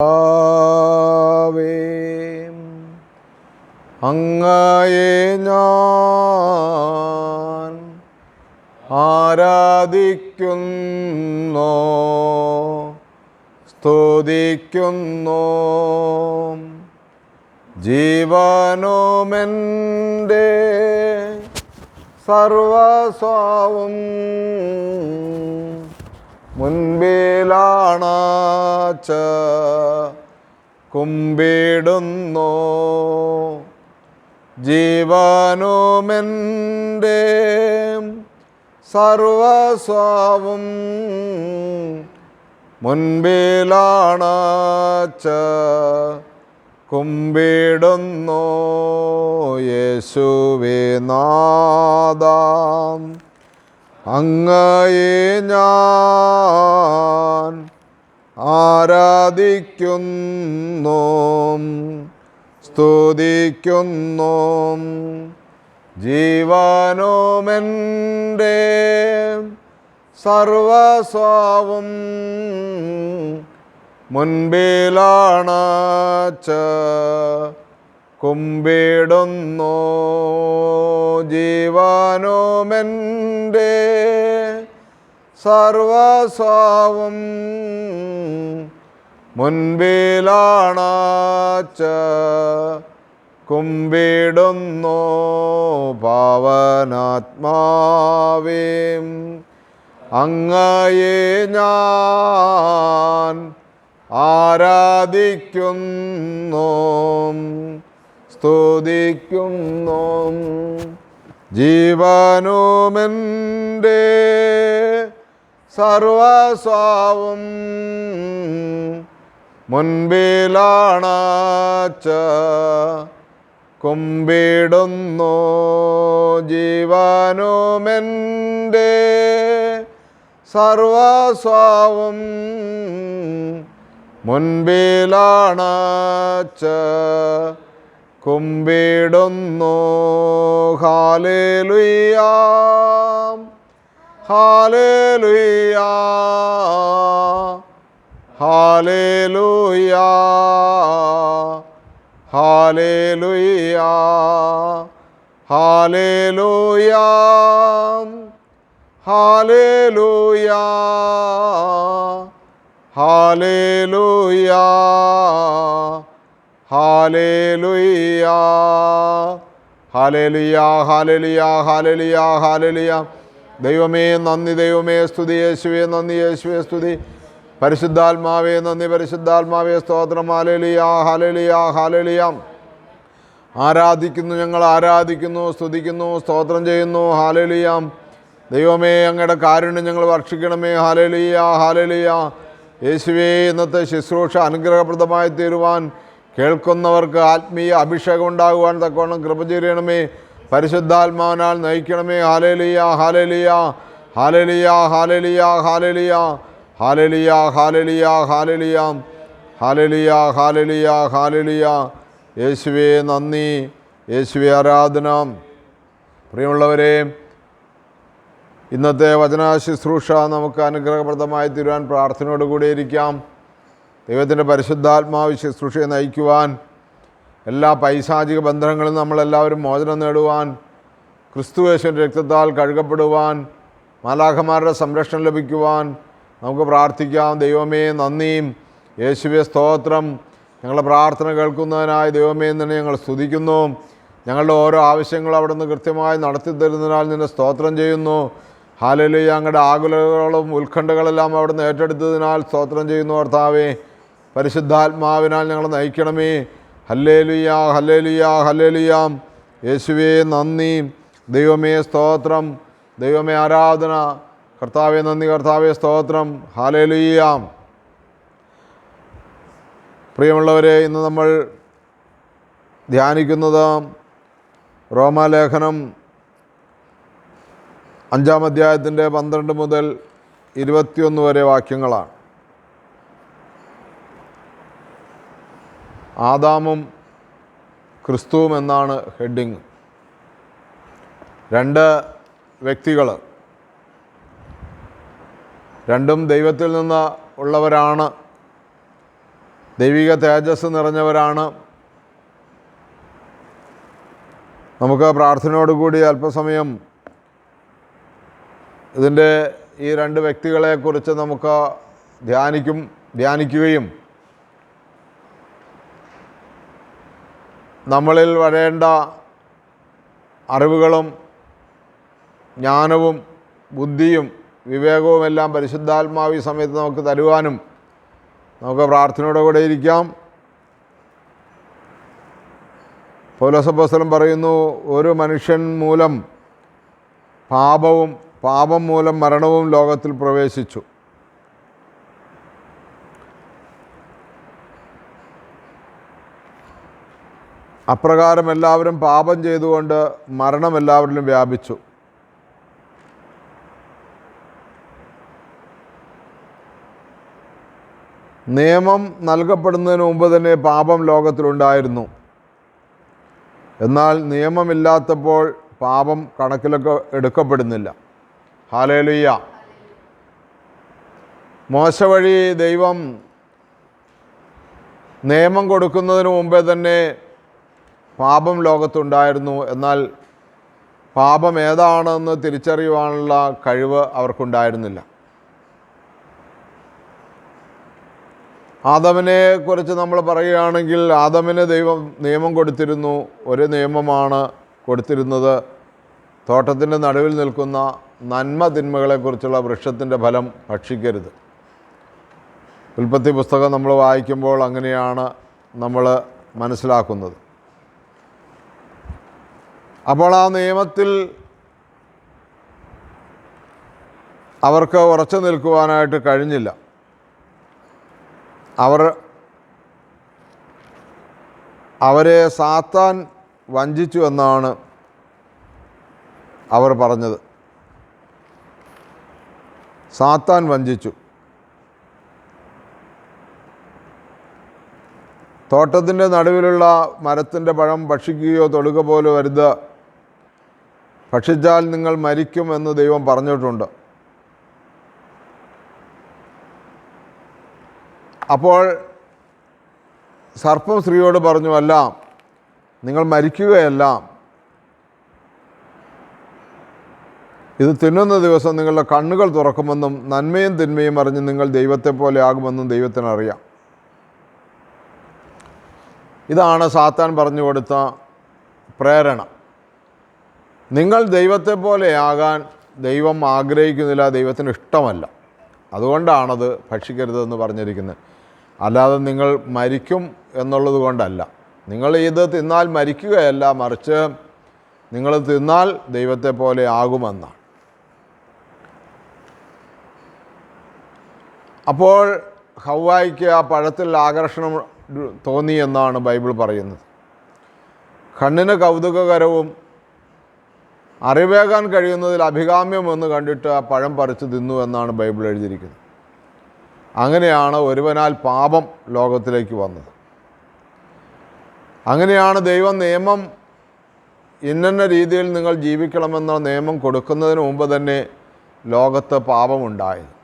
കർത്താവേ, അങ്ങയെ ഞാൻ ആരാധിക്കുന്നു സ്തുതിക്കുന്നു. ജീവനോമെന്റെ സർവസ്വവും മുൻപിലാണച്ച കുമ്പിടുന്നു. ജീവനുമെന്റെ സർവസ്വാവും മുൻപിലാണാച്ച കുമ്പിടുന്നു. യേശുവേ നാദാം. അങ്ങയെ ഞാൻ ആരാധിക്കുന്നു സ്തുതിക്കുന്നു. ജീവനുമെന്റെ സർവസ്വവും മുൻപിലാണച്ച കുമ്പിടുന്നു ജീവനുമെന്റെ സർവസ്വാവും മുൻപിലാണാച്ച കുമ്പിടുന്നു പാവനാത്മാവേം. അങ്ങയെ ഞാൻ ആരാധിക്കുന്നു. സ്തുതിക്കുന്നു. ജീവനുമെന്റെ സർവസ്വാവും മുൻപിലാണ കുമ്പിടുന്നു. ജീവനുമെന്റെ സർവസ്വാവും മുൻപിലാണച്ച കുമ്പിടുന്നു. ഹാലേലുയാം ഹാലേലുയാ ഹാലേലുയാ ഹാലേലുയാ ഹാലേലുയാ ഹാലേലുയാ ഹാലേലുയാ ഹാലേലുയാ. ഹാലേലുയാ ഹാലേലുയാ ഹാലേലുയാ ഹാലേലുയാ. ദൈവമേ നന്ദി ദൈവമേ സ്തുതി യേശുവേ നന്ദി യേശുവേ സ്തുതി. പരിശുദ്ധാത്മാവേ നന്ദി പരിശുദ്ധാത്മാവേ സ്തോത്രം. ഹാലേലുയാ ഹാലേലുയാ ഹാലേലുയാ. ആരാധിക്കുന്നു ഞങ്ങൾ ആരാധിക്കുന്നു സ്തുതിക്കുന്നു സ്തോത്രം ചെയ്യുന്നു. ഹാലലിയാം. ദൈവമേ അങ്ങയുടെ കാരുണ്യം ഞങ്ങൾ വർഷിക്കണമേ. ഹാലേലുയ ഹാലേലുയ. യേശുവേ ഇന്നത്തെ ശുശ്രൂഷ അനുഗ്രഹപ്രദമായി തീരുവാൻ കേൾക്കുന്നവർക്ക് ആത്മീയ അഭിഷേകം ഉണ്ടാകുവാൻ തക്കവണ്ണം കൃപ ചെയ്യണമേ പരിശുദ്ധാത്മാവിനാൽ നയിക്കണമേ ഹാലലിയ ഹാലലിയ ഹാലലിയ ഹാലലിയ ഹാലലിയ ഹാലലിയ ഹാലലിയ ഹാലലിയ ഹാലലിയ ഹാലലിയ ഹാലലിയ യേശുവേ നന്ദി യേശുവേ ആരാധന പ്രിയമുള്ളവരെ ഇന്നത്തെ വചന ശുശ്രൂഷ നമുക്ക് അനുഗ്രഹപ്രദമായി തീരുവാൻ പ്രാർത്ഥനയോട് കൂടി ഇരിക്കാം ദൈവത്തിന്റെ പരിശുദ്ധാത്മാവ് ശുശ്രൂഷയെ നയിക്കുവാൻ എല്ലാ പൈശാചിക ബന്ധനങ്ങളും നമ്മളെല്ലാവരും മോചനം നേടുവാൻ ക്രിസ്തുവേശന്റെ രക്തത്താൽ കഴുകപ്പെടുവാൻ മാലാഖമാരുടെ സംരക്ഷണം ലഭിക്കുവാൻ നമുക്ക് പ്രാർത്ഥിക്കാം. ദൈവമേ നന്ദിയും. യേശുവെ സ്തോത്രം. ഞങ്ങളുടെ പ്രാർത്ഥന കേൾക്കുന്നതിനായി ദൈവമേ തന്നെ ഞങ്ങൾ സ്തുതിക്കുന്നു. ഞങ്ങളുടെ ഓരോ ആവശ്യങ്ങളും അവിടെ നിന്ന് കൃത്യമായി നടത്തി തരുന്നതിനാൽ നിന്നെ സ്തോത്രം ചെയ്യുന്നു. ഹാലലി ഞങ്ങളുടെ ആകുലകളും ഉത്കണ്ഠകളെല്ലാം അവിടെ നിന്ന് ഏറ്റെടുത്തതിനാൽ സ്തോത്രം ചെയ്യുന്നു കർത്താവേ. പരിശുദ്ധാത്മാവിനാൽ ഞങ്ങൾ നയിക്കണമേ. Hallelujah hallelujah ഹല്ലേലുയാം. യേശുവേ നന്ദി. ദൈവമേ സ്തോത്രം. ദൈവമേ ആരാധന. കർത്താവേ നന്ദി കർത്താവേ സ്തോത്രം. ഹാലേലുയാം പ്രിയമുള്ളവരെ ഇന്ന് നമ്മൾ ധ്യാനിക്കുന്നത് റോമാലേഖനം അഞ്ചാം അധ്യായത്തിന്റെ പന്ത്രണ്ട് മുതൽ ഇരുപത്തിയൊന്ന് വരെ വാക്യങ്ങളാണ്. ആദാമും ക്രിസ്തുവും എന്നാണ് ഹെഡിങ്. രണ്ട് വ്യക്തികൾ രണ്ടും ദൈവത്തിൽ നിന്ന് ഉള്ളവരാണ്. ദൈവിക തേജസ് നിറഞ്ഞവരാണ്. നമുക്ക് പ്രാർത്ഥനയോടുകൂടി അല്പസമയം ഇതിന്റെ ഈ രണ്ട് വ്യക്തികളെക്കുറിച്ച് നമുക്ക് ധ്യാനിക്കും ധ്യാനിക്കുകയും നമ്മളിൽ വരേണ്ട അറിവുകളും ജ്ഞാനവും ബുദ്ധിയും വിവേകവും എല്ലാം പരിശുദ്ധാത്മാവി സമയത്ത് നമുക്ക് തരുവാനും നമുക്ക് പ്രാർത്ഥനയോടെ കൂടെ ഇരിക്കാം. പൗലോസപ്പോസ്തലം പറയുന്നു ഒരു മനുഷ്യൻ മൂലം പാപവും പാപം മൂലം മരണവും ലോകത്തിൽ പ്രവേശിച്ചു. അപ്രകാരം എല്ലാവരും പാപം ചെയ്തുകൊണ്ട് മരണം എല്ലാവരിലും വ്യാപിച്ചു. നിയമം നൽകപ്പെടുന്നതിന് മുമ്പ് തന്നെ പാപം ലോകത്തിലുണ്ടായിരുന്നു. എന്നാൽ നിയമമില്ലാത്തപ്പോൾ പാപം കണക്കിലൊക്കെ എടുക്കപ്പെടുന്നില്ല. ഹാലേലുയ്യ മോശ വഴി ദൈവം നിയമം കൊടുക്കുന്നതിന് മുമ്പേ തന്നെ പാപം ലോകത്തുണ്ടായിരുന്നു. എന്നാൽ പാപം ഏതാണെന്ന് തിരിച്ചറിയുവാനുള്ള കഴിവ് അവർക്കുണ്ടായിരുന്നില്ല. ആദമിനെ കുറിച്ച് നമ്മൾ പറയുകയാണെങ്കിൽ ആദമിന് ദൈവം നിയമം കൊടുത്തിരുന്നു. ഒരു നിയമമാണ് കൊടുത്തിരുന്നത്. തോട്ടത്തിന്റെ നടുവിൽ നിൽക്കുന്ന നന്മ തിന്മകളെക്കുറിച്ചുള്ള വൃക്ഷത്തിന്റെ ഫലം ഭക്ഷിക്കരുത്. ഉൽപ്പത്തി പുസ്തകം നമ്മൾ വായിക്കുമ്പോൾ അങ്ങനെയാണ് നമ്മൾ മനസ്സിലാക്കുന്നത്. അപ്പോൾ ആ നിയമത്തിൽ അവർക്ക് ഉറച്ചു നിൽക്കുവാനായിട്ട് കഴിഞ്ഞില്ല. അവർ അവരെ സാത്താൻ വഞ്ചിച്ചു എന്നാണ് അവർ പറഞ്ഞത്. സാത്താൻ വഞ്ചിച്ചു. തോട്ടത്തിന്റെ നടുവിലുള്ള മരത്തിന്റെ പഴം ഭക്ഷിക്കുകയോ തൊടുക പോലെ വരുത് ഭക്ഷിച്ചാൽ നിങ്ങൾ മരിക്കും എന്ന് ദൈവം പറഞ്ഞിട്ടുണ്ട്. അപ്പോൾ സർപ്പം സ്ത്രീയോട് പറഞ്ഞു അല്ല നിങ്ങൾ മരിക്കുകയല്ല. ഇത് തിന്നുന്ന ദിവസം നിങ്ങളുടെ കണ്ണുകൾ തുറക്കുമെന്നും നന്മയും തിന്മയും അറിഞ്ഞ് നിങ്ങൾ ദൈവത്തെ പോലെ ആകുമെന്നും ദൈവത്തിനറിയാം ഇതാണ് സാത്താൻ പറഞ്ഞു കൊടുത്ത പ്രേരണ. നിങ്ങൾ ദൈവത്തെ പോലെ ആകാൻ ദൈവം ആഗ്രഹിക്കുന്നില്ല ദൈവത്തിന് ഇഷ്ടമല്ല. അതുകൊണ്ടാണത് ഭക്ഷിക്കരുതെന്ന് പറഞ്ഞിരിക്കുന്നത് അല്ലാതെ നിങ്ങൾ മരിക്കും എന്നുള്ളത് കൊണ്ടല്ല. നിങ്ങൾ ഇത് തിന്നാൽ മരിക്കുകയല്ല മറിച്ച് നിങ്ങൾ തിന്നാൽ ദൈവത്തെ പോലെ ആകുമെന്നാണ്. അപ്പോൾ ഹവായിക്ക് ആ പഴത്തിൽ ആകർഷണം തോന്നി എന്നാണ് ബൈബിൾ പറയുന്നത്. കണ്ണിന് കൗതുകകരവും അറിവേകാൻ കഴിയുന്നതിൽ അഭികാമ്യമെന്ന് കണ്ടിട്ട് ആ പഴം പറിച്ചു തിന്നു എന്നാണ് ബൈബിൾ എഴുതിയിരിക്കുന്നത്. അങ്ങനെയാണ് ഒരുവനാൽ പാപം ലോകത്തിലേക്ക് വന്നത്. അങ്ങനെയാണ് ദൈവം നിയമം ഇന്ന രീതിയിൽ നിങ്ങൾ ജീവിക്കണമെന്ന നിയമം കൊടുക്കുന്നതിന് മുമ്പ് തന്നെ ലോകത്ത് പാപമുണ്ടായത്.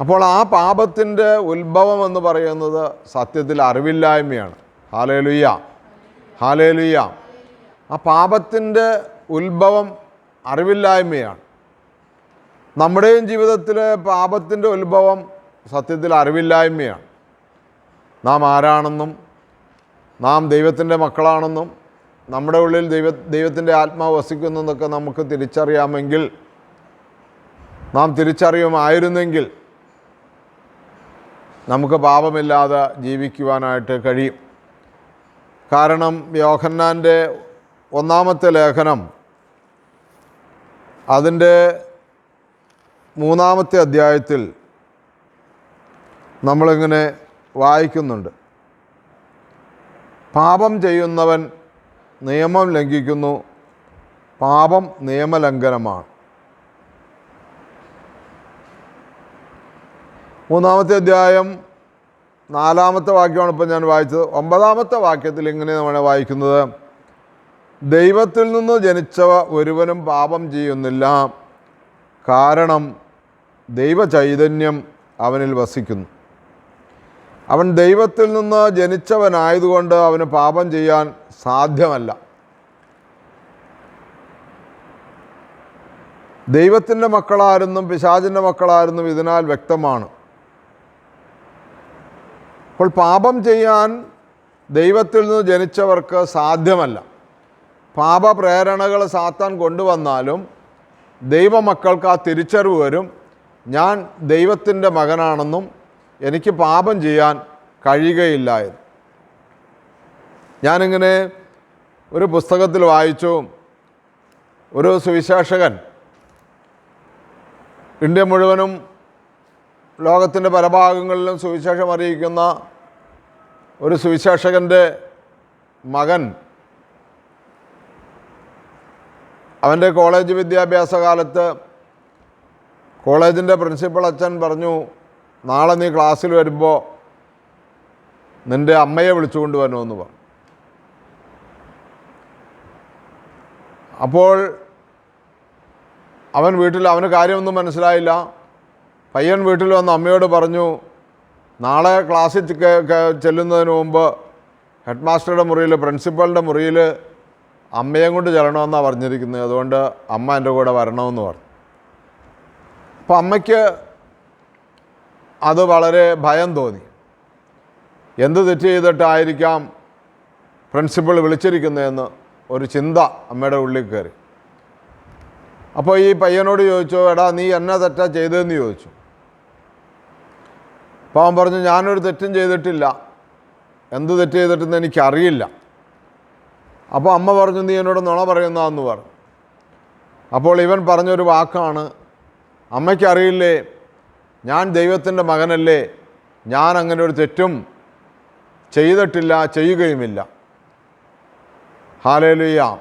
അപ്പോൾ ആ പാപത്തിന്റെ ഉത്ഭവം എന്ന് പറയുന്നത് സത്യത്തിൽ അറിവില്ലായ്മയാണ്. ഹാലേലുയ്യ ഹാലേലുയ്യ ആ പാപത്തിന്റെ ഉത്ഭവം അറിവില്ലായ്മയാണ്. നമ്മുടെയും ജീവിതത്തിൽ പാപത്തിന്റെ ഉത്ഭവം സത്യത്തിൽ അറിവില്ലായ്മയാണ്. നാം ആരാണെന്നും നാം ദൈവത്തിന്റെ മക്കളാണെന്നും നമ്മുടെ ഉള്ളിൽ ദൈവ ദൈവത്തിന്റെ ആത്മാവ് വസിക്കുന്നു എന്നൊക്കെ നമുക്ക് തിരിച്ചറിയാമെങ്കിൽ നാം തിരിച്ചറിയുമായിരുന്നെങ്കിൽ നമുക്ക് പാപമില്ലാതെ ജീവിക്കുവാനായിട്ട് കഴിയും. കാരണം യോഹന്നാന്റെ ഒന്നാമത്തെ ലേഖനം. അതിന്റെ മൂന്നാമത്തെ അധ്യായത്തിൽ നമ്മളിങ്ങനെ വായിക്കുന്നുണ്ട്. പാപം ചെയ്യുന്നവൻ നിയമം ലംഘിക്കുന്നു. പാപം നിയമലംഘനമാണ്. മൂന്നാമത്തെ അധ്യായം നാലാമത്തെ വാക്യമാണ് ഇപ്പം ഞാൻ വായിച്ചത്. ഒമ്പതാമത്തെ വാക്യത്തിൽ ഇങ്ങനെ നമ്മൾ വായിക്കുന്നത്. ദൈവത്തിൽ നിന്ന് ജനിച്ചവ ഒരുവനും പാപം ചെയ്യുന്നില്ല. കാരണം ദൈവചൈതന്യം അവനിൽ വസിക്കുന്നു. അവൻ ദൈവത്തിൽ നിന്ന് ജനിച്ചവനായതുകൊണ്ട് അവന് പാപം ചെയ്യാൻ സാധ്യമല്ല. ദൈവത്തിന്റെ മക്കളായിരുന്നു പിശാചിന്റെ മക്കളായിരുന്നു ഇതിനാൽ വ്യക്തമാണ്. അപ്പോൾ പാപം ചെയ്യാൻ ദൈവത്തിൽ നിന്ന് ജനിച്ചവർക്ക് സാധ്യമല്ല. പാപപ്രേരണകൾ സാത്താൻ കൊണ്ടുവന്നാലും ദൈവമക്കൾക്ക് ആ തിരിച്ചറിവ് വരും. ഞാൻ ദൈവത്തിന്റെ മകനാണെന്നും എനിക്ക് പാപം ചെയ്യാൻ കഴിയുകയില്ല എന്ന്. ഞാനിങ്ങനെ ഒരു പുസ്തകത്തിൽ വായിച്ചു. ഒരു സുവിശേഷകൻ ഇന്ത്യ മുഴുവനും ലോകത്തിന്റെ പല ഭാഗങ്ങളിലും സുവിശേഷം അറിയിക്കുന്ന ഒരു സുവിശേഷകന്റെ മകൻ അവന്റെ കോളേജ് വിദ്യാഭ്യാസ കാലത്ത് കോളേജിന്റെ പ്രിൻസിപ്പൾ അച്ഛൻ പറഞ്ഞു നാളെ നീ ക്ലാസ്സിൽ വരുമ്പോൾ നിന്റെ അമ്മയെ വിളിച്ചുകൊണ്ട് വരണമെന്ന് പറഞ്ഞു. അപ്പോൾ അവൻ വീട്ടിൽ അവന് കാര്യമൊന്നും മനസ്സിലായില്ല. പയ്യൻ വീട്ടിൽ വന്ന് അമ്മയോട് പറഞ്ഞു നാളെ ക്ലാസ്സിൽ ചെല്ലുന്നതിന് മുമ്പ് ഹെഡ് മാസ്റ്ററുടെ മുറിയിൽ പ്രിൻസിപ്പളിന്റെ മുറിയിൽ അമ്മയും കൊണ്ട് ചെല്ലണമെന്നാണ് പറഞ്ഞിരിക്കുന്നത്. അതുകൊണ്ട് അമ്മ എന്റെ കൂടെ വരണമെന്ന് പറഞ്ഞു. അപ്പോൾ അമ്മയ്ക്ക് അത് വളരെ ഭയം തോന്നി. എന്ത് തെറ്റ് ചെയ്തിട്ടായിരിക്കാം പ്രിൻസിപ്പൾ വിളിച്ചിരിക്കുന്നതെന്ന് ഒരു ചിന്ത അമ്മയുടെ ഉള്ളിൽ കയറി. അപ്പോൾ ഈ പയ്യനോട് ചോദിച്ചു എടാ നീ എന്നെ തെറ്റാ ചെയ്തതെന്ന് ചോദിച്ചു. അപ്പോൾ അവൻ പറഞ്ഞു ഞാനൊരു തെറ്റും ചെയ്തിട്ടില്ല. എന്ത് തെറ്റ് ചെയ്തിട്ടെന്ന് എനിക്കറിയില്ല. അപ്പോൾ അമ്മ പറഞ്ഞു നീ എന്നോട് നുണ പറയുന്നതെന്ന് പറഞ്ഞു അപ്പോൾ ഇവൻ പറഞ്ഞൊരു വാക്കാണ് അമ്മയ്ക്കറിയില്ലേ ഞാൻ ദൈവത്തിന്റെ മകനല്ലേ ഞാൻ അങ്ങനെ ഒരു തെറ്റും ചെയ്തിട്ടില്ല ചെയ്യുകയുമില്ല. ഹാലേലുയ്യ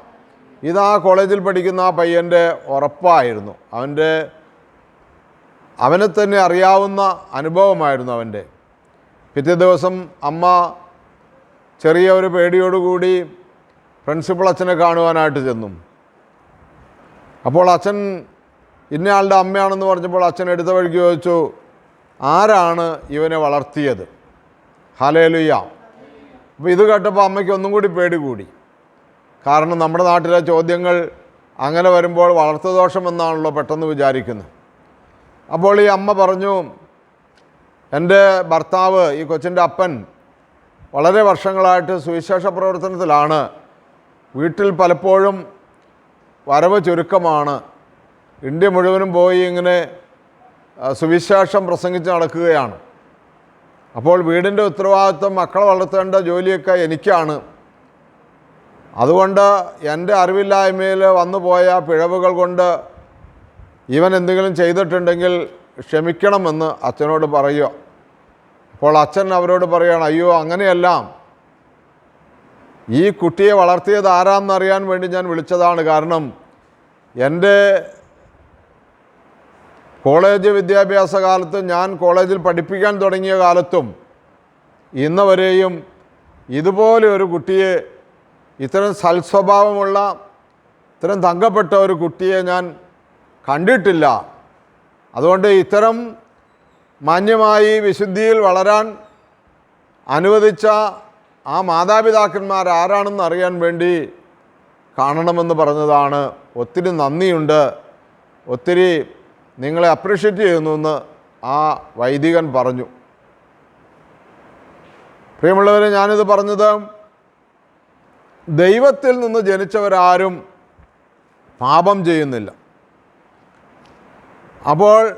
ഇതാ കോളേജിൽ പഠിക്കുന്ന ആ പയ്യന്റെ ഉറപ്പായിരുന്നു. അവന്റെ അവനെ തന്നെ അറിയാവുന്ന അനുഭവമായിരുന്നു അവന്റെ പിറ്റേ ദിവസം അമ്മ ചെറിയ ഒരു പേടിയോടുകൂടി പ്രിൻസിപ്പൾ അച്ഛനെ കാണുവാനായിട്ട് ചെന്നു. അപ്പോൾ അച്ഛൻ ഇന്നയാളുടെ അമ്മയാണെന്ന് പറഞ്ഞപ്പോൾ അച്ഛൻ എടുത്ത വഴിക്ക് ചോദിച്ചു ആരാണ് ഇവനെ വളർത്തിയത്? ഹലേലുയ്യ അപ്പോൾ ഇത് കേട്ടപ്പോൾ അമ്മയ്ക്ക് ഒന്നും കൂടി പേടി കൂടി. കാരണം നമ്മുടെ നാട്ടിലെ ചോദ്യങ്ങൾ അങ്ങനെ വരുമ്പോൾ വളർത്തുദോഷം എന്നാണല്ലോ പെട്ടെന്ന് വിചാരിക്കുന്നത്. അപ്പോൾ ഈ അമ്മ പറഞ്ഞു എന്റെ ഭർത്താവ് ഈ കൊച്ചിന്റെ അപ്പൻ വളരെ വർഷങ്ങളായിട്ട് സുവിശേഷ പ്രവർത്തനത്തിലാണ്. വീട്ടിൽ പലപ്പോഴും വരവ് ചുരുക്കമാണ്. ഇന്ത്യ മുഴുവനും പോയി ഇങ്ങനെ സുവിശേഷം പ്രസംഗിച്ച് നടക്കുകയാണ്. അപ്പോൾ വീടിന്റെ ഉത്തരവാദിത്വം മക്കളെ വളർത്തേണ്ട ജോലിയൊക്കെ എനിക്കാണ്. അതുകൊണ്ട് എന്റെ അറിവില്ലായ്മയിൽ വന്നു പോയ പിഴവുകൾ കൊണ്ട് ഇവൻ എന്തെങ്കിലും ചെയ്തിട്ടുണ്ടെങ്കിൽ ക്ഷമിക്കണമെന്ന് അച്ഛനോട് പറയുക. അപ്പോൾ അച്ഛൻ അവരോട് പറയുകയാണ് അയ്യോ അങ്ങനെയല്ല. ഈ കുട്ടിയെ വളർത്തിയത് ആരാന്നറിയാൻ വേണ്ടി ഞാൻ വിളിച്ചതാണ് കാരണം എന്റെ കോളേജ് വിദ്യാഭ്യാസ കാലത്ത് ഞാൻ കോളേജിൽ പഠിപ്പിക്കാൻ തുടങ്ങിയ കാലത്തും ഇന്നവരെയും ഇതുപോലെ ഒരു കുട്ടിയെ ഇത്തരം സൽസ്വഭാവമുള്ള ഇത്തരം തങ്കപ്പെട്ട ഒരു കുട്ടിയെ ഞാൻ കണ്ടിട്ടില്ല. അതുകൊണ്ട് ഇത്തരം മാന്യമായി വിശുദ്ധിയിൽ വളരാൻ അനുവദിച്ച ആ മാതാപിതാക്കന്മാർ ആരാണെന്ന് അറിയാൻ വേണ്ടി കാണണമെന്ന് പറഞ്ഞതാണ്. ഒത്തിരി നന്ദിയുണ്ട്. ഒത്തിരി നിങ്ങളെ അപ്രീഷിയേറ്റ് ചെയ്യുന്നു എന്ന് ആ വൈദികൻ പറഞ്ഞു. പ്രിയമുള്ളവരെ ഞാനിത് പറഞ്ഞത് ദൈവത്തിൽ നിന്ന് ജനിച്ചവരാരും പാപം ചെയ്യുന്നില്ല. അപ്പോൾ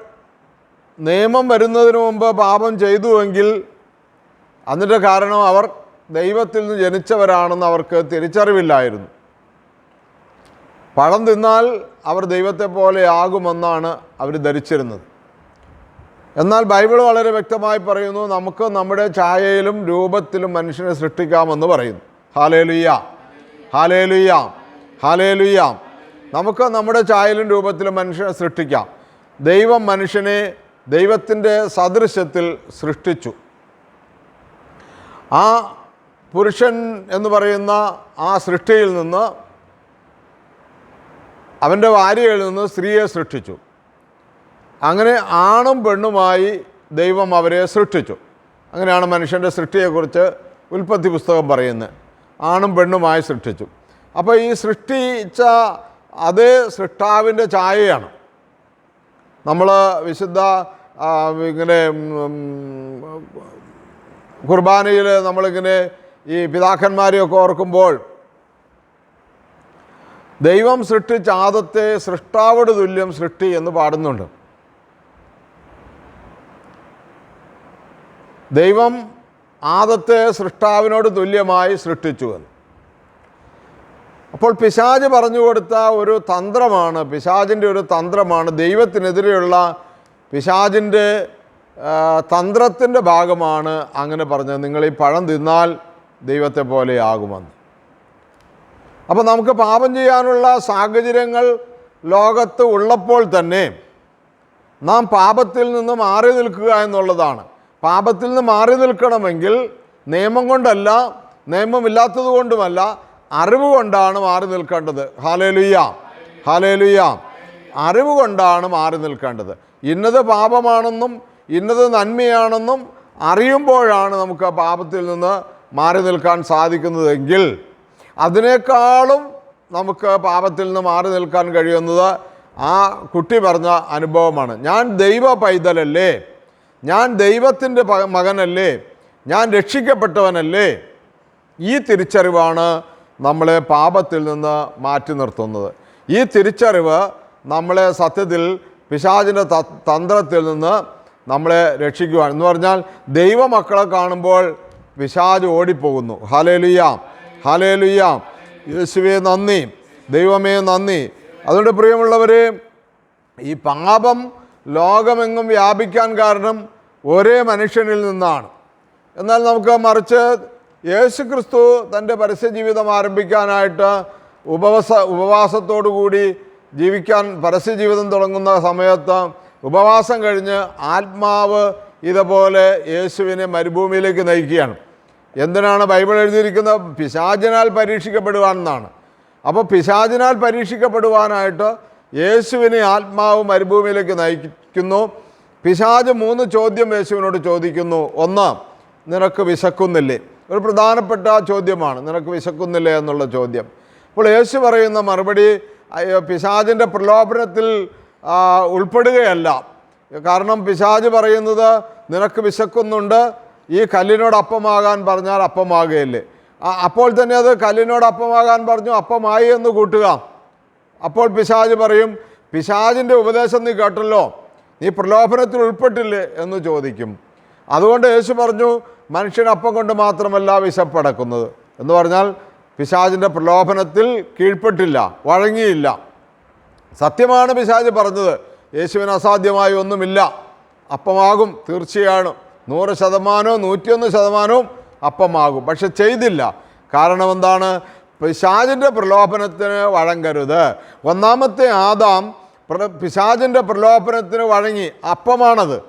നിയമം വരുന്നതിന് മുമ്പ് പാപം ചെയ്തുവെങ്കിൽ അതിന്റെ കാരണം അവർ ദൈവത്തിൽ നിന്ന് ജനിച്ചവരാണെന്ന് അവർക്ക് തിരിച്ചറിവില്ലായിരുന്നു. പഴം തിന്നാൽ അവർ ദൈവത്തെ പോലെ ആകുമെന്നാണ് അവർ ധരിച്ചിരുന്നത്. എന്നാൽ ബൈബിൾ വളരെ വ്യക്തമായി പറയുന്നു നമുക്ക് നമ്മുടെ ഛായയിലും രൂപത്തിലും മനുഷ്യനെ സൃഷ്ടിക്കാമെന്ന് പറയുന്നു. ഹാലേലുയ്യ ഹാലേലുയ്യ ഹാലേലുയ്യ നമുക്ക് നമ്മുടെ ഛായയിലും രൂപത്തിലും മനുഷ്യനെ സൃഷ്ടിക്കാം. ദൈവം മനുഷ്യനെ ദൈവത്തിന്റെ സദൃശ്യത്തിൽ സൃഷ്ടിച്ചു. ആ പുരുഷൻ എന്ന് പറയുന്ന ആ സൃഷ്ടിയിൽ നിന്ന് അവന്റെ ഭാര്യയിൽ നിന്ന് സ്ത്രീയെ സൃഷ്ടിച്ചു. അങ്ങനെ ആണും പെണ്ണുമായി ദൈവം അവരെ സൃഷ്ടിച്ചു. അങ്ങനെയാണ് മനുഷ്യന്റെ സൃഷ്ടിയെക്കുറിച്ച് ഉൽപ്പത്തി പുസ്തകം പറയുന്നത്. ആണും പെണ്ണുമായി സൃഷ്ടിച്ചു. അപ്പോൾ ഈ സൃഷ്ടിച്ച അതേ സൃഷ്ടാവിന്റെ ഛായയാണ്. നമ്മൾ വിശുദ്ധ ഇങ്ങനെ കുർബാനയിൽ നമ്മളിങ്ങനെ ഈ പിതാക്കന്മാരെയൊക്കെ ഓർക്കുമ്പോൾ ദൈവം സൃഷ്ടിച്ച ആദത്തെ സൃഷ്ടാവോട് തുല്യം സൃഷ്ടി എന്ന് പാടുന്നുണ്ട്. ദൈവം ആദത്തെ സൃഷ്ടാവിനോട് തുല്യമായി സൃഷ്ടിച്ചു എന്ന്. അപ്പോൾ പിശാജ് പറഞ്ഞു കൊടുത്ത ഒരു തന്ത്രമാണ് പിശാജിന്റെ ഒരു തന്ത്രമാണ് ദൈവത്തിനെതിരെയുള്ള പിശാജിന്റെ തന്ത്രത്തിന്റെ ഭാഗമാണ് അങ്ങനെ പറഞ്ഞത്. നിങ്ങൾ ഈ പഴം തിന്നാൽ ദൈവത്തെ പോലെ പോലെയാകുമെന്ന് അപ്പോൾ നമുക്ക് പാപം ചെയ്യാനുള്ള സാഹചര്യങ്ങൾ ലോകത്ത് ഉള്ളപ്പോൾ തന്നെ നാം പാപത്തിൽ നിന്ന് മാറി നിൽക്കുക എന്നുള്ളതാണ്. പാപത്തിൽ നിന്ന് മാറി നിൽക്കണമെങ്കിൽ നിയമം കൊണ്ടല്ല നിയമമില്ലാത്തത് കൊണ്ടുമല്ല അറിവ് കൊണ്ടാണ് മാറി നിൽക്കേണ്ടത്. ഹാലേലുയ്യ ഹാലേലുയ്യ അറിവ് കൊണ്ടാണ് മാറി നിൽക്കേണ്ടത്. ഇന്നത് പാപമാണെന്നും ഇന്നത് നന്മയാണെന്നും അറിയുമ്പോഴാണ് നമുക്ക് ആ പാപത്തിൽ നിന്ന് മാറി നിൽക്കാൻ സാധിക്കുന്നതെങ്കിൽ അതിനേക്കാളും നമുക്ക് പാപത്തിൽ നിന്ന് മാറി നിൽക്കാൻ കഴിയുന്നത് ആ കുട്ടി പറഞ്ഞ അനുഭവമാണ്. ഞാൻ ദൈവ പൈതലല്ലേ? ഞാൻ ദൈവത്തിന്റെ മകനല്ലേ? ഞാൻ രക്ഷിക്കപ്പെട്ടവനല്ലേ? ഈ തിരിച്ചറിവാണ് നമ്മളെ പാപത്തിൽ നിന്ന് മാറ്റി നിർത്തുന്നത്. ഈ തിരിച്ചറിവ് നമ്മളെ സത്യത്തിൽ പിശാചിന്റെ തന്ത്രത്തിൽ നിന്ന് നമ്മളെ രക്ഷിക്കുവാൻ എന്ന് പറഞ്ഞാൽ ദൈവമക്കളെ കാണുമ്പോൾ പിശാജ് ഓടിപ്പോകുന്നു. ഹലേലുയ്യാം ഹലേലുയ്യാം യേശുവേ നന്ദി. ദൈവമേ നന്ദി. അതുകൊണ്ട് പ്രിയമുള്ളവരെ ഈ പാപം ലോകമെങ്ങും വ്യാപിക്കാൻ കാരണം ഒരേ മനുഷ്യനിൽ നിന്നാണ്. എന്നാൽ നമുക്ക് മറിച്ച് യേശു ക്രിസ്തു തന്റെ പരസ്യ ജീവിതം ആരംഭിക്കാനായിട്ട് ഉപവാസ ഉപവാസത്തോടു കൂടി ജീവിക്കാൻ പരസ്യ ജീവിതം തുടങ്ങുന്ന സമയത്ത് ഉപവാസം കഴിഞ്ഞ് ആത്മാവ് ഇതുപോലെ യേശുവിനെ മരുഭൂമിയിലേക്ക് നയിക്കുകയാണ്. എന്തിനാണ് ബൈബിൾ എഴുതിയിരിക്കുന്നത്? പിശാചിനാൽ പരീക്ഷിക്കപ്പെടുവാനെന്നാണ്. അപ്പോൾ പിശാചിനാൽ പരീക്ഷിക്കപ്പെടുവാനായിട്ട് യേശുവിനെ ആത്മാവ് മരുഭൂമിയിലേക്ക് നയിക്കുന്നു. പിശാജ് മൂന്ന് ചോദ്യം യേശുവിനോട് ചോദിക്കുന്നു. ഒന്ന് നിനക്ക് വിശക്കുന്നില്ലേ? ഒരു പ്രധാനപ്പെട്ട ചോദ്യമാണ്. നിനക്ക് വിശക്കുന്നില്ലേ എന്നുള്ള ചോദ്യം. അപ്പോൾ യേശു പറയുന്ന മറുപടി പിശാജിന്റെ പ്രലോഭനത്തിൽ ഉൾപ്പെടുകയല്ല. കാരണം പിശാജ് പറയുന്നത് നിനക്ക് വിശക്കുന്നുണ്ട് ഈ കല്ലിനോട് അപ്പമാകാൻ പറഞ്ഞാൽ അപ്പമാകുകയില്ലേ. അപ്പോൾ തന്നെ അത് കല്ലിനോട് അപ്പമാകാൻ പറഞ്ഞു അപ്പമായി എന്ന് കൂട്ടുക. അപ്പോൾ പിശാജ് പറയും പിശാജിന്റെ ഉപദേശം നീ കേട്ടല്ലോ നീ പ്രലോഭനത്തിൽ ഉൾപ്പെട്ടില്ലേ? എന്ന് ചോദിക്കും. അതുകൊണ്ട് യേശു പറഞ്ഞു മനുഷ്യൻ അപ്പം കൊണ്ട് മാത്രമല്ല വിശപ്പടക്കുന്നത്. എന്ന് പറഞ്ഞാൽ പിശാജിന്റെ പ്രലോഭനത്തിൽ കീഴ്പ്പെട്ടില്ല വഴങ്ങിയില്ല. സത്യമാണ് പിശാജ് പറഞ്ഞത്. യേശുവിന് അസാധ്യമായി ഒന്നുമില്ല. അപ്പമാകും തീർച്ചയാണ് നൂറ് ശതമാനവും നൂറ്റിയൊന്ന് ശതമാനവും അപ്പമാകും. പക്ഷെ ചെയ്തില്ല. കാരണം എന്താണ്? പിശാചിന്റെ പ്രലോഭനത്തിന് വഴങ്ങരുത്. ഒന്നാമത്തെ ആദാം പിശാചിന്റെ പ്രലോഭനത്തിന് വഴങ്ങി. അപ്പമാണത്.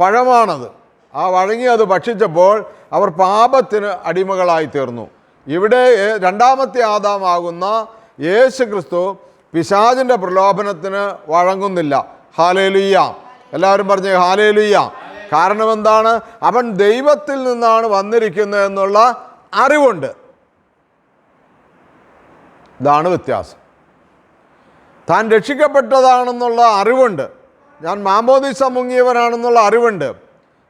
പഴമാണത്. ആ വഴങ്ങി അത് ഭക്ഷിച്ചപ്പോൾ അവർ പാപത്തിന് അടിമകളായി തീർന്നു. ഇവിടെ രണ്ടാമത്തെ ആദാമാകുന്ന യേശു ക്രിസ്തു പിശാചിന്റെ പ്രലോഭനത്തിന് വഴങ്ങുന്നില്ല. ഹാലേലുയ്യ എല്ലാവരും പറഞ്ഞേ ഹാലേലുയ്യ കാരണം എന്താണ്? അവൻ ദൈവത്തിൽ നിന്നാണ് വന്നിരിക്കുന്നത് എന്നുള്ള അറിവുണ്ട്. ഇതാണ് വ്യത്യാസം. താൻ രക്ഷിക്കപ്പെട്ടതാണെന്നുള്ള അറിവുണ്ട്. ഞാൻ മാമോദിസ മുങ്ങിയവനാണെന്നുള്ള അറിവുണ്ട്.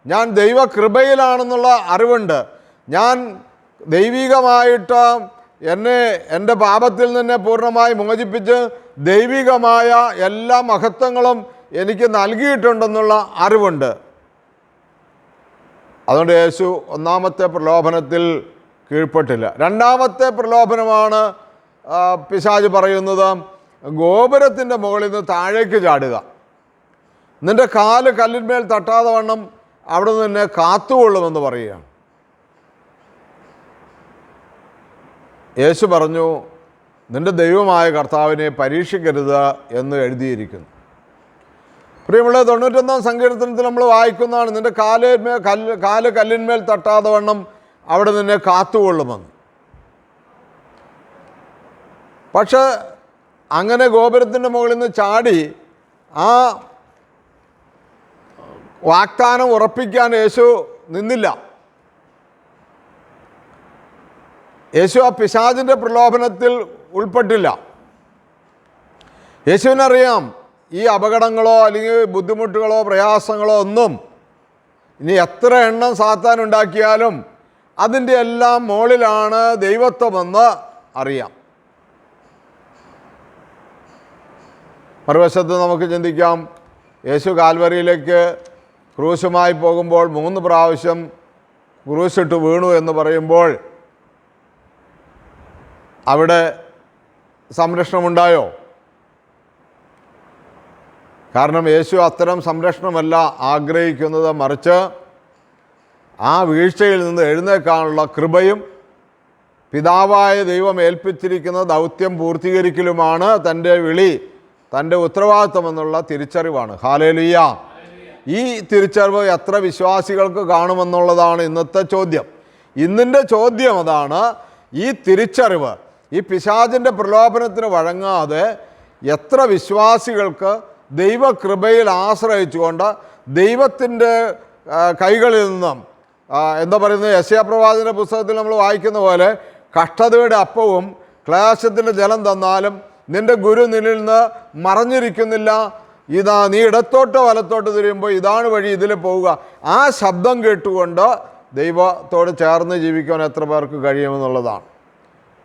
ഞാൻ ദൈവകൃപയിലാണെന്നുള്ള അറിവുണ്ട്. ഞാൻ ദൈവികമായിട്ട് എന്നെ എന്റെ പാപത്തിൽ നിന്നെ പൂർണമായി മോചിപ്പിച്ച് ദൈവികമായ എല്ലാ മഹത്വങ്ങളും എനിക്ക് നൽകിയിട്ടുണ്ടെന്നുള്ള അറിവുണ്ട്. അതുകൊണ്ട് യേശു ഒന്നാമത്തെ പ്രലോഭനത്തിൽ കീഴ്പ്പെട്ടില്ല. രണ്ടാമത്തെ പ്രലോഭനമാണ് പിശാജ് പറയുന്നത് ഗോപുരത്തിന്റെ മുകളിൽ നിന്ന് താഴേക്ക് ചാടുക. നിന്റെ കാൽ കല്ലിന്മേൽ തട്ടാതെ വണ്ണം അവിടെ നിന്നെ കാത്തുകൊള്ളുമെന്ന് പറയുകയാണ്. യേശു പറഞ്ഞു നിന്റെ ദൈവമായ കർത്താവിനെ പരീക്ഷിക്കരുത് എന്ന് എഴുതിയിരിക്കുന്നു. പ്രിയമുള്ള തൊണ്ണൂറ്റൊന്നാം സങ്കീർത്തനത്തിൽ നമ്മൾ വായിക്കുന്നതാണ് നിന്റെ കാലിന്മേൽ കല്ല് കാൽ കല്ലിന്മേൽ തട്ടാതെ വണ്ണം അവിടെ നിന്നെ കാത്തുകൊള്ളുമെന്ന്. പക്ഷെ അങ്ങനെ ഗോപുരത്തിന്റെ മുകളിൽ നിന്ന് ചാടി ആ വാഗ്ദാനം ഉറപ്പിക്കാൻ യേശു നിന്നില്ല. യേശു ആ പിശാചിന്റെ പ്രലോഭനത്തിൽ ഉൾപ്പെട്ടില്ല. യേശുവിനറിയാം ഈ അപകടങ്ങളോ അല്ലെങ്കിൽ ബുദ്ധിമുട്ടുകളോ പ്രയാസങ്ങളോ ഒന്നും ഇനി എത്ര എണ്ണം സാത്താൻ ഉണ്ടാക്കിയാലും അതിന്റെ എല്ലാം മുകളിലാണ് ദൈവത്വമെന്ന് അറിയാം. മറുവശത്ത് നമുക്ക് ചിന്തിക്കാം യേശു കാൽവരിയിലേക്ക് ക്രൂശുമായി പോകുമ്പോൾ മൂന്ന് പ്രാവശ്യം ക്രൂശിട്ട് വീണു എന്ന് പറയുമ്പോൾ അവിടെ സംരക്ഷണമുണ്ടായോ? കാരണം യേശു അത്തരം സംരക്ഷണമല്ല ആഗ്രഹിക്കുന്നത്. മറിച്ച് ആ വീഴ്ചയിൽ നിന്ന് എഴുന്നേക്കാനുള്ള കൃപയും പിതാവായ ദൈവം ഏൽപ്പിച്ചിരിക്കുന്ന ദൗത്യം പൂർത്തീകരിക്കലുമാണ് തന്റെ വിളി തന്റെ ഉത്തരവാദിത്വം എന്നുള്ള തിരിച്ചറിവാണ്. ഹാലേലിയ ഈ തിരിച്ചറിവ് എത്ര വിശ്വാസികൾക്ക് കാണുമെന്നുള്ളതാണ് ഇന്നത്തെ ചോദ്യം. ഇന്നിന്റെ ചോദ്യം അതാണ് ഈ തിരിച്ചറിവ്. ഈ പിശാചിന്റെ പ്രലോഭനത്തിന് വഴങ്ങാതെ എത്ര വിശ്വാസികൾക്ക് ദൈവകൃപയിൽ ആശ്രയിച്ചുകൊണ്ട് ദൈവത്തിന്റെ കൈകളിൽ നിന്നും എന്താ പറയുന്നത് യശയപ്രവാചന്റെ പുസ്തകത്തിൽ നമ്മൾ വായിക്കുന്ന പോലെ കഷ്ടതയുടെ അപ്പവും ക്ലേശത്തിന്റെ ജലം തന്നാലും നിന്റെ ഗുരു നിന്നിൽ നിന്ന് മറഞ്ഞിരിക്കുന്നില്ല. ഇതാ നീ ഇടത്തോട്ടോ വലത്തോട്ടോ തിരിയുമ്പോൾ ഇതാണ് വഴി ഇതിൽ പോവുക. ആ ശബ്ദം കേട്ടുകൊണ്ട് ദൈവത്തോട് ചേർന്ന് ജീവിക്കാൻ എത്ര പേർക്ക് കഴിയുമെന്നുള്ളതാണ്.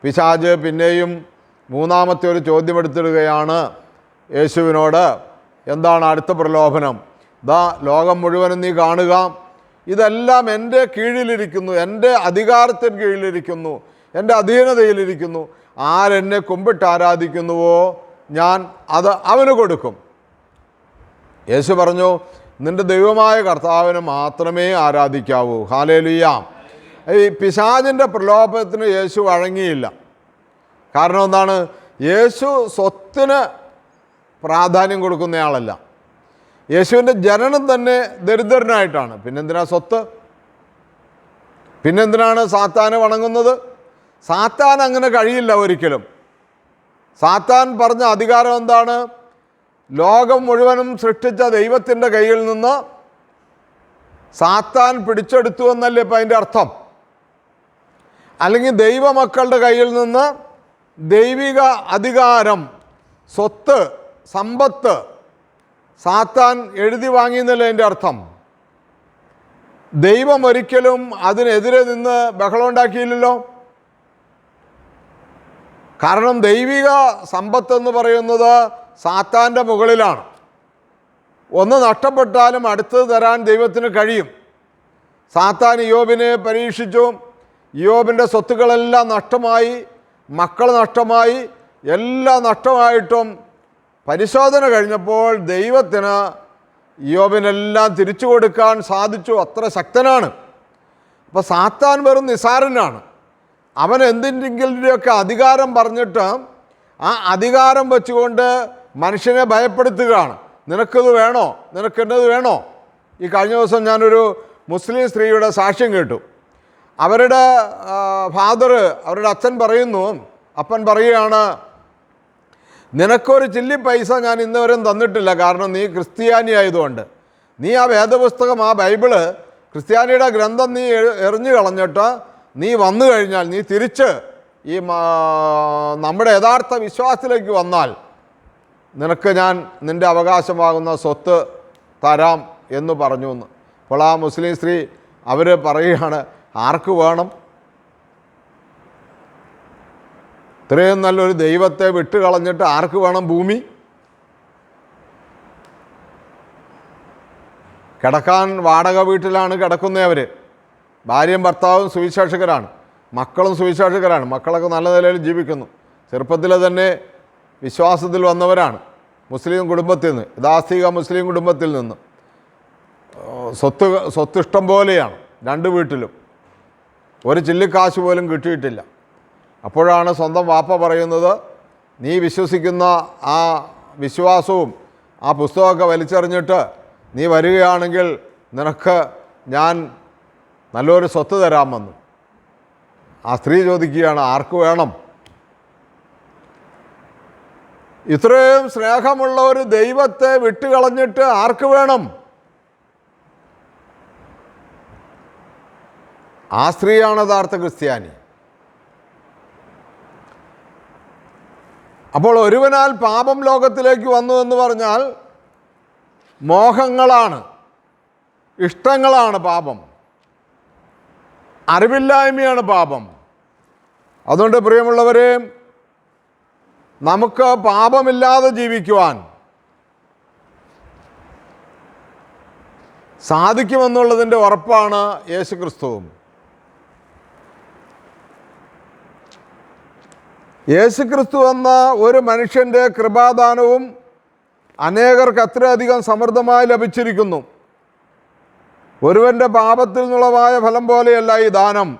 പിശാജ് പിന്നെയും മൂന്നാമത്തെ ഒരു ചോദ്യം എടുത്തിടുകയാണ് യേശുവിനോട്. എന്താണ് അടുത്ത പ്രലോഭനം? ദാ ലോകം മുഴുവനും നീ കാണുക. ഇതെല്ലാം എന്റെ കീഴിലിരിക്കുന്നു. എന്റെ അധികാരത്തിന് കീഴിലിരിക്കുന്നു. എന്റെ അധീനതയിലിരിക്കുന്നു. ആരെന്നെ കുമ്പിട്ട് ആരാധിക്കുന്നുവോ ഞാൻ അത് അവന് കൊടുക്കും. യേശു പറഞ്ഞു നിന്റെ ദൈവമായ കർത്താവിന് മാത്രമേ ആരാധിക്കാവൂ. ഹാലേലുയ്യാം ഈ പിശാചിന്റെ പ്രലോഭനത്തിന് യേശു വഴങ്ങിയില്ല. കാരണം എന്താണ്? യേശു സ്വത്തിന് പ്രാധാന്യം കൊടുക്കുന്നയാളല്ല. യേശുവിന്റെ ജനനം തന്നെ ദരിദ്രനായിട്ടാണ്. പിന്നെന്തിനാ സ്വത്ത്? പിന്നെന്തിനാണ് സാത്താനെ വണങ്ങുന്നത്? സാത്താൻ അങ്ങനെ കഴിയില്ല ഒരിക്കലും. സാത്താൻ പറഞ്ഞ അധികാരം എന്താണ്? ലോകം മുഴുവനും സൃഷ്ടിച്ച ദൈവത്തിന്റെ കയ്യിൽ നിന്ന് സാത്താൻ പിടിച്ചെടുത്തു എന്നല്ലേ ഇപ്പം അതിന്റെ അർത്ഥം? അല്ലെങ്കിൽ ദൈവമക്കളുടെ കയ്യിൽ നിന്ന് ദൈവിക അധികാരം സ്വത്ത് സമ്പത്ത് സാത്താൻ എഴുതി വാങ്ങിയെന്നല്ല എന്റെ അർത്ഥം? ദൈവം ഒരിക്കലും അതിനെതിരെ നിന്ന് ബഹളം ഉണ്ടാക്കിയില്ലല്ലോ. കാരണം ദൈവിക സമ്പത്ത് എന്ന് പറയുന്നത് സാത്താന്റെ മുകളിലാണ്. ഒന്ന് നഷ്ടപ്പെട്ടാലും അടുത്തത് തരാൻ ദൈവത്തിന് കഴിയും. സാത്താൻ യോബിനെ പരീക്ഷിച്ചു. യോബിന്റെ സ്വത്തുക്കളെല്ലാം നഷ്ടമായി മക്കൾ നഷ്ടമായി എല്ലാം നഷ്ടമായിട്ടും പരിശോധന കഴിഞ്ഞപ്പോൾ ദൈവത്തിന് യോബിനെല്ലാം തിരിച്ചു കൊടുക്കാൻ സാധിച്ചു. അത്ര ശക്തനാണ്. അപ്പോൾ സാത്താൻ വെറും നിസാരനാണ്. അവൻ എന്തിന്റെങ്കിലുമൊക്കെ അധികാരം പറഞ്ഞിട്ട് ആ അധികാരം വെച്ചുകൊണ്ട് മനുഷ്യനെ ഭയപ്പെടുത്തുകയാണ്. നിനക്കിത് വേണോ? നിനക്കെന്നത് വേണോ? ഈ കഴിഞ്ഞ ദിവസം ഞാനൊരു മുസ്ലിം സ്ത്രീയുടെ സാക്ഷ്യം കേട്ടു. അവരുടെ ഫാദർ അവരുടെ അച്ഛൻ പറയുന്നു അപ്പൻ പറയുകയാണ് നിനക്കൊരു ചില്ലി പൈസ ഞാൻ ഇന്നുവരെയും തന്നിട്ടില്ല കാരണം നീ ക്രിസ്ത്യാനി ആയതുകൊണ്ട്. നീ ആ വേദപുസ്തകം ആ ബൈബിൾ ക്രിസ്ത്യാനിയുടെ ഗ്രന്ഥം നീ എറിഞ്ഞു കളഞ്ഞിട്ട് നീ വന്നു കഴിഞ്ഞാൽ നീ തിരിച്ച് ഈ നമ്മുടെ യഥാർത്ഥ വിശ്വാസത്തിലേക്ക് വന്നാൽ നിനക്ക് ഞാൻ നിന്റെ അവകാശമാകുന്ന സ്വത്ത് തരാം എന്ന് പറഞ്ഞു എന്ന്. അപ്പോൾ ആ മുസ്ലിം സ്ത്രീ അവർ പറയുകയാണ് ആർക്ക് വേണം? ഇത്രയും നല്ലൊരു ദൈവത്തെ വിട്ടുകളഞ്ഞിട്ട് ആർക്ക് വേണം ഭൂമി? കിടക്കാൻ വാടക വീട്ടിലാണ് കിടക്കുന്നത് അവർ ഭാര്യയും ഭർത്താവും സുവിശേഷകരാണ്. മക്കളും സുവിശേഷകരാണ്. മക്കളൊക്കെ നല്ല നിലയിൽ ജീവിക്കുന്നു. ചെറുപ്പത്തിലെ തന്നെ വിശ്വാസത്തിൽ വന്നവരാണ്. മുസ്ലിം കുടുംബത്തിൽ നിന്ന് യഥാസ്ഥിക മുസ്ലിം കുടുംബത്തിൽ നിന്ന്. സ്വത്ത് സ്വത്തിഷ്ടം പോലെയാണ് രണ്ട് വീട്ടിലും. ഒരു ചില്ലിക്കാശ് പോലും കിട്ടിയിട്ടില്ല. അപ്പോഴാണ് സ്വന്തം വാപ്പ പറയുന്നത് നീ വിശ്വസിക്കുന്ന ആ വിശ്വാസവും ആ പുസ്തകമൊക്കെ വലിച്ചെറിഞ്ഞിട്ട് നീ വരികയാണെങ്കിൽ നിനക്ക് ഞാൻ നല്ലൊരു സ്വത്ത് തരാമെന്ന്. ആ സ്ത്രീ ചോദിക്കുകയാണ് ആർക്ക് വേണം? ഇത്രയും സ്നേഹമുള്ള ഒരു ദൈവത്തെ വിട്ടുകളഞ്ഞിട്ട് ആർക്ക് വേണം? ആ സ്ത്രീയാണ് യഥാർത്ഥ ക്രിസ്ത്യാനി. അപ്പോൾ ഒരുവനാൽ പാപം ലോകത്തിലേക്ക് വന്നു എന്ന് പറഞ്ഞാൽ മോഹങ്ങളാണ് ഇഷ്ടങ്ങളാണ് പാപം അറിവില്ലായ്മയാണ് പാപം. അതുകൊണ്ട് പ്രിയമുള്ളവരെ നമുക്ക് പാപമില്ലാതെ ജീവിക്കുവാൻ സാധിക്കുമെന്നുള്ളതിന്റെ ഉറപ്പാണ് യേശു ക്രിസ്തുവും യേശു ക്രിസ്തു എന്ന ഒരു മനുഷ്യന്റെ കൃപാദാനവും അനേകർക്ക് അത്രയധികം സമൃദ്ധമായി ലഭിച്ചിരിക്കുന്നു. ഒരുവന്റെ പാപത്തിൽ നിന്നുള്ളതായ ഫലം പോലെയല്ല ഈ ദാനം.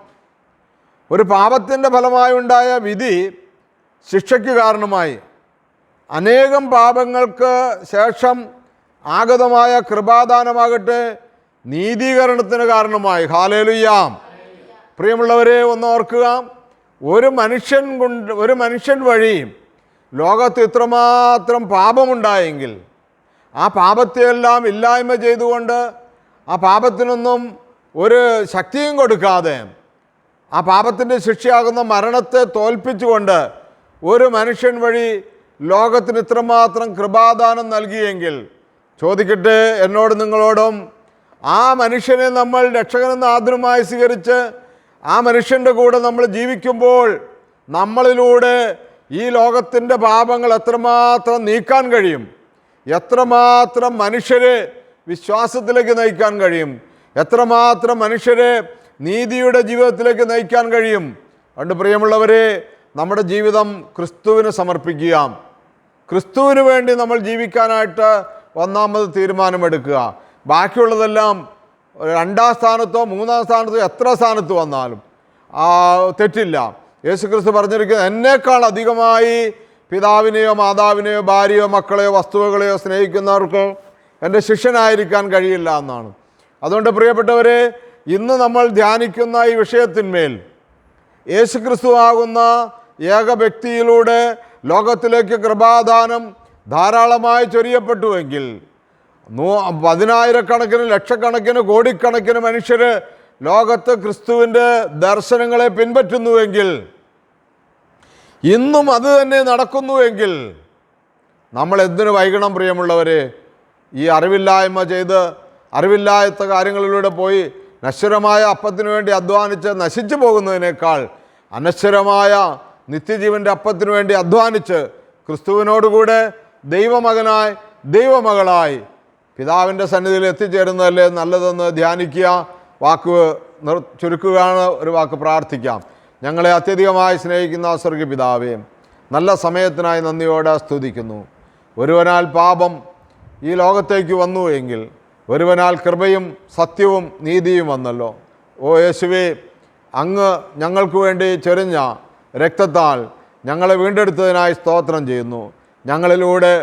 ഒരു പാപത്തിന്റെ ഫലമായി ഉണ്ടായ വിധി ശിക്ഷയ്ക്ക് കാരണമായി. അനേകം പാപങ്ങൾക്ക് ശേഷം ആഗതമായ കൃപാദാനമാകട്ടെ നീതീകരണത്തിന് കാരണമായി. ഹാലേലുയാം പ്രിയമുള്ളവരെ ഒന്ന് ഓർക്കുക. ഒരു മനുഷ്യൻ കൊണ്ട് ഒരു മനുഷ്യൻ വഴി ലോകത്ത് ഇത്രമാത്രം പാപമുണ്ടായെങ്കിൽ ആ പാപത്തെയെല്ലാം ഇല്ലായ്മ ചെയ്തുകൊണ്ട് ആ പാപത്തിനൊന്നും ഒരു ശക്തിയും കൊടുക്കാതെ ആ പാപത്തിന്റെ ശിക്ഷയാകുന്ന മരണത്തെ തോൽപ്പിച്ചുകൊണ്ട് ഒരു മനുഷ്യൻ വഴി ലോകത്തിന് ഇത്രമാത്രം കൃപാദാനം നൽകിയെങ്കിൽ ചോദിക്കട്ടെ എന്നോട് നിങ്ങളോടും ആ മനുഷ്യനെ നമ്മൾ രക്ഷകനെന്ന് ആദ്യമായി സ്വീകരിച്ച് ആ മനുഷ്യന്റെ കൂടെ നമ്മൾ ജീവിക്കുമ്പോൾ നമ്മളിലൂടെ ഈ ലോകത്തിന്റെ പാപങ്ങൾ എത്രമാത്രം നീക്കാൻ കഴിയും? എത്രമാത്രം മനുഷ്യരെ വിശ്വാസത്തിലേക്ക് നയിക്കാൻ കഴിയും? എത്രമാത്രം മനുഷ്യരെ നീതിയുടെ ജീവിതത്തിലേക്ക് നയിക്കാൻ കഴിയും? അതുകൊണ്ട് പ്രിയമുള്ളവരെ നമ്മുടെ ജീവിതം ക്രിസ്തുവിന് സമർപ്പിക്കുക ക്രിസ്തുവിന് വേണ്ടി നമ്മൾ ജീവിക്കാനായിട്ട് ഒന്നാമത് തീരുമാനമെടുക്കുക. ബാക്കിയുള്ളതെല്ലാം രണ്ടാം സ്ഥാനത്തോ മൂന്നാം സ്ഥാനത്തോ എത്ര സ്ഥാനത്ത് വന്നാലും തെറ്റില്ല. യേശു ക്രിസ്തു പറഞ്ഞിരിക്കുന്നത് എന്നേക്കാൾ അധികമായി പിതാവിനെയോ മാതാവിനെയോ ഭാര്യയോ മക്കളെയോ വസ്തുവകളെയോ സ്നേഹിക്കുന്നവർക്ക് എന്റെ ശിഷ്യനായിരിക്കാൻ കഴിയില്ല എന്നാണ്. അതുകൊണ്ട് പ്രിയപ്പെട്ടവരെ ഇന്ന് നമ്മൾ ധ്യാനിക്കുന്ന ഈ വിഷയത്തിന്മേൽ യേശുക്രിസ്തു ആകുന്ന ഏക വ്യക്തിയിലൂടെ ലോകത്തിലേക്ക് കൃപാദാനം ധാരാളമായി ചൊരിയപ്പെട്ടുവെങ്കിൽ നൂ പതിനായിരക്കണക്കിന് ലക്ഷക്കണക്കിന് കോടിക്കണക്കിന് മനുഷ്യർ ലോകത്ത് ക്രിസ്തുവിന്റെ ദർശനങ്ങളെ പിൻപറ്റുന്നുവെങ്കിൽ ഇന്നും അത് തന്നെ നടക്കുന്നുവെങ്കിൽ നമ്മൾ എന്തിനു വൈകണം പ്രിയമുള്ളവരെ? ഈ അറിവില്ലായ്മ ചെയ്ത് അറിവില്ലാത്ത കാര്യങ്ങളിലൂടെ പോയി നശ്വരമായ അപ്പത്തിനു വേണ്ടി അധ്വാനിച്ച് നശിച്ചു പോകുന്നതിനേക്കാൾ അനശ്വരമായ നിത്യജീവന്റെ അപ്പത്തിനു വേണ്ടി അധ്വാനിച്ച് ക്രിസ്തുവിനോടുകൂടെ ദൈവമകനായി ദൈവമകളായി പിതാവിന്റെ സന്നിധിയിൽ എത്തിച്ചേരുന്നതല്ലേ നല്ലതെന്ന് ധ്യാനിക്കുക. വാക്ക് നിർ ചുരുക്കുകയാണ് ഒരു വാക്ക് പ്രാർത്ഥിക്കാം. ഞങ്ങളെ അത്യധികമായി സ്നേഹിക്കുന്ന സ്വർഗീയ പിതാവേ നല്ല സമയത്തിനായി നന്ദിയോടെ സ്തുതിക്കുന്നു. ഒരുവനാൽ പാപം ഈ ലോകത്തേക്ക് വന്നു എങ്കിൽ ഒരുവനാൽ കൃപയും സത്യവും നീതിയും വന്നല്ലോ. ഓ യേശുവേ അങ്ങ് ഞങ്ങൾക്ക് വേണ്ടി ചൊരിഞ്ഞ രക്തത്താൽ ഞങ്ങളെ വീണ്ടെടുത്തതിനായി സ്തോത്രം ചെയ്യുന്നു. ഞങ്ങളിലൂടെ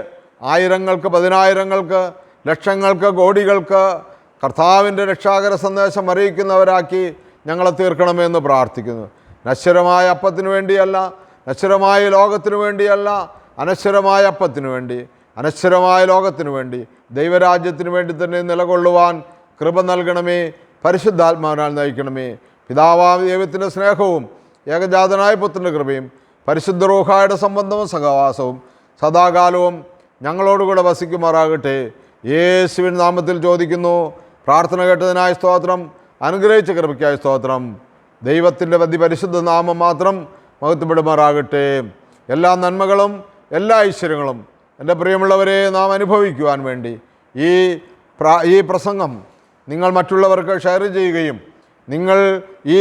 ആയിരങ്ങൾക്ക് പതിനായിരങ്ങൾക്ക് ലക്ഷങ്ങൾക്ക് കോടികൾക്ക് കർത്താവിന്റെ രക്ഷാകര സന്ദേശം അറിയിക്കുന്നവരാക്കി ഞങ്ങളെ തീർക്കണമെന്ന് പ്രാർത്ഥിക്കുന്നു. നശ്വരമായ അപ്പത്തിനു വേണ്ടിയല്ല നശ്വരമായ ലോകത്തിനു വേണ്ടിയല്ല അനശ്വരമായ അപ്പത്തിനു വേണ്ടി അനശ്വരമായ ലോകത്തിനു വേണ്ടി ദൈവരാജ്യത്തിനു വേണ്ടി തന്നെ നിലകൊള്ളുവാൻ കൃപ നൽകണമേ പരിശുദ്ധാത്മാവിനാൽ നയിക്കണമേ. പിതാവാം ദൈവത്തിന്റെ സ്നേഹവും ഏകജാതനായ പുത്രന്റെ കൃപയും പരിശുദ്ധ റൂഹായുടെ സംബന്ധവും സഹവാസവും സദാകാലവും ഞങ്ങളോടുകൂടെ വസിക്കുമാറാകട്ടെ. യേശുവിൻ നാമത്തിൽ ചോദിക്കുന്നു. പ്രാർത്ഥന കേട്ടതിനായ സ്തോത്രം. അനുഗ്രഹിച്ച കൃപയ്ക്കായ സ്തോത്രം. ദൈവത്തിന്റെ പതി പരിശുദ്ധ നാമം മാത്രം മഹത്വപ്പെടുമാറാകട്ടെ. എല്ലാ നന്മകളും എല്ലാ ഐശ്വര്യങ്ങളും എന്റെ പ്രിയമുള്ളവരെ നാം അനുഭവിക്കുവാൻ വേണ്ടി ഈ ഈ പ്രസംഗം നിങ്ങൾ മറ്റുള്ളവർക്ക് ഷെയർ ചെയ്യുകയും നിങ്ങൾ ഈ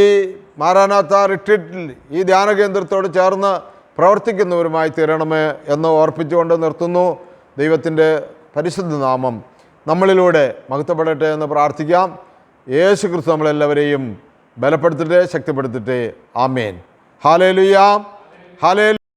മാരാനാത്ത റിട്രീറ്റിൽ ഈ ധ്യാന കേന്ദ്രത്തോട് ചേർന്ന് പ്രവർത്തിക്കുന്നവരുമായി തീരണമേ എന്ന് ഓർപ്പിച്ചുകൊണ്ട് നിർത്തുന്നു. ദൈവത്തിന്റെ പരിശുദ്ധ നാമം നമ്മളിലൂടെ മഹത്വപ്പെടട്ടെ എന്ന് പ്രാർത്ഥിക്കാം. യേശു ക്രിസ്തു നമ്മളെല്ലാവരെയും ബലപ്പെടുത്തട്ടെ ശക്തിപ്പെടുത്തട്ടെ. ആമേൻ. ഹാലേ ലുയാം ഹാലേ